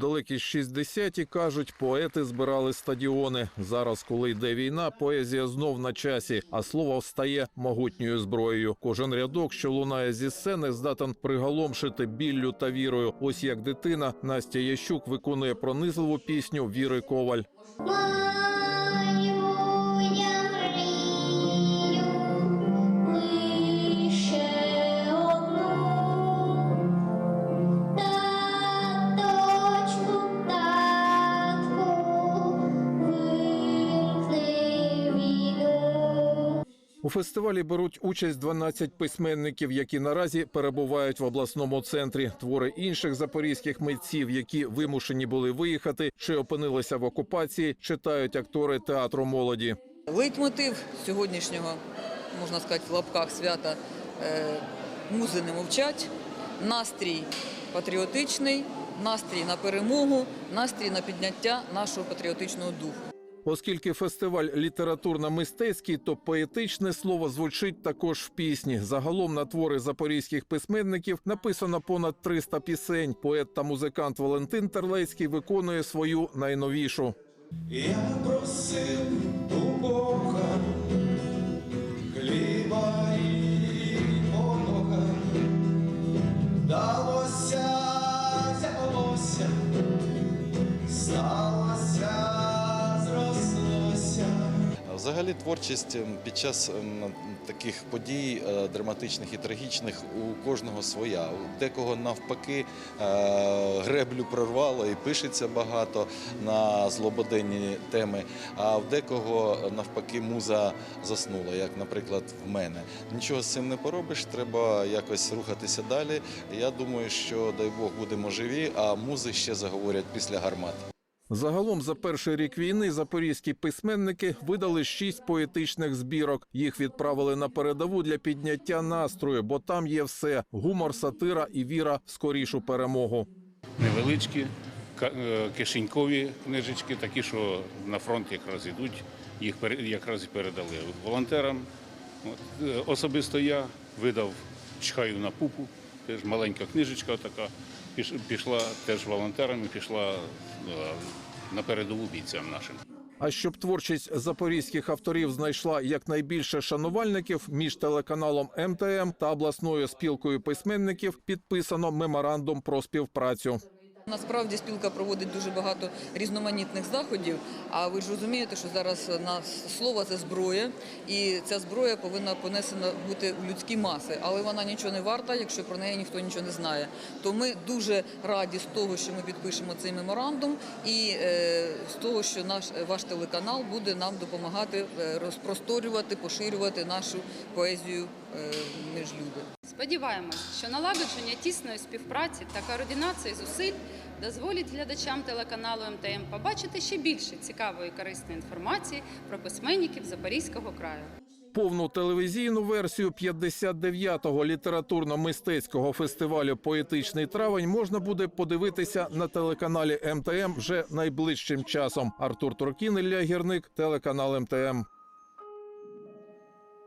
далекі 60-ті, кажуть, поети збирали стадіони. Зараз, коли йде війна, поезія знов на часі, а слово стає могутньою зброєю. Кожен рядок, що лунає зі сцени, здатен приголомшити біллю та вірою. Ось як дитина Настя Ящук виконує пронизливу пісню Віри Коваль. У фестивалі беруть участь 12 письменників, які наразі перебувають в обласному центрі. Твори інших запорізьких митців, які вимушені були виїхати чи опинилися в окупації, читають актори театру молоді. Лейтмотив сьогоднішнього, можна сказати, в лапках свята е, музи не мовчать, настрій патріотичний, настрій на перемогу, настрій на підняття нашого патріотичного духу. Оскільки фестиваль літературно-мистецький, то поетичне слово звучить також в пісні. Загалом на твори запорізьких письменників написано понад 300 пісень. Поет та музикант Валентин Терлецький виконує свою найновішу. Я просив Взагалі творчість ем, під час ем, таких подій е, драматичних і трагічних у кожного своя. У декого навпаки е, греблю прорвало і пишеться багато на злободенні теми, а в декого навпаки муза заснула, як, наприклад, в мене. Нічого з цим не поробиш, треба якось рухатися далі. Я думаю, що дай Бог будемо живі, а музи ще заговорять після гармат. Загалом за перший рік війни запорізькі письменники видали шість поетичних збірок. Їх відправили на передову для підняття настрою, бо там є все: гумор, сатира і віра в скорішу перемогу. невеличкі, е, кишенькові книжечки, такі, що на фронт якраз ідуть, їх якраз і передали волонтерам. Е, Особисто я видав чхаю на пупу, теж маленька книжечка така, пішла теж волонтерами, пішла е, на передову бійцям нашим. А щоб творчість запорізьких авторів знайшла якнайбільше шанувальників між телеканалом МТМ та обласною спілкою письменників підписано меморандум про співпрацю. Насправді спілка проводить дуже багато різноманітних заходів. А ви ж розумієте, що зараз на слово це зброя, і ця зброя повинна понесена бути в людські маси, але вона нічого не варта, якщо про неї ніхто нічого не знає. То ми дуже раді з того, що ми підпишемо цей меморандум, і е, того, що наш ваш телеканал буде нам допомагати е, розпросторювати, поширювати нашу поезію е, між люди. Сподіваємось, що налагодження тісної співпраці та координації зусиль дозволить глядачам телеканалу МТМ побачити ще більше цікавої і корисної інформації про письменників Запорізького краю. Повну телевізійну версію 59-го літературно-мистецького фестивалю Поетичний травень можна буде подивитися на телеканалі МТМ вже найближчим часом. Артур Туркін, Ілля Гірник, телеканал МТМ.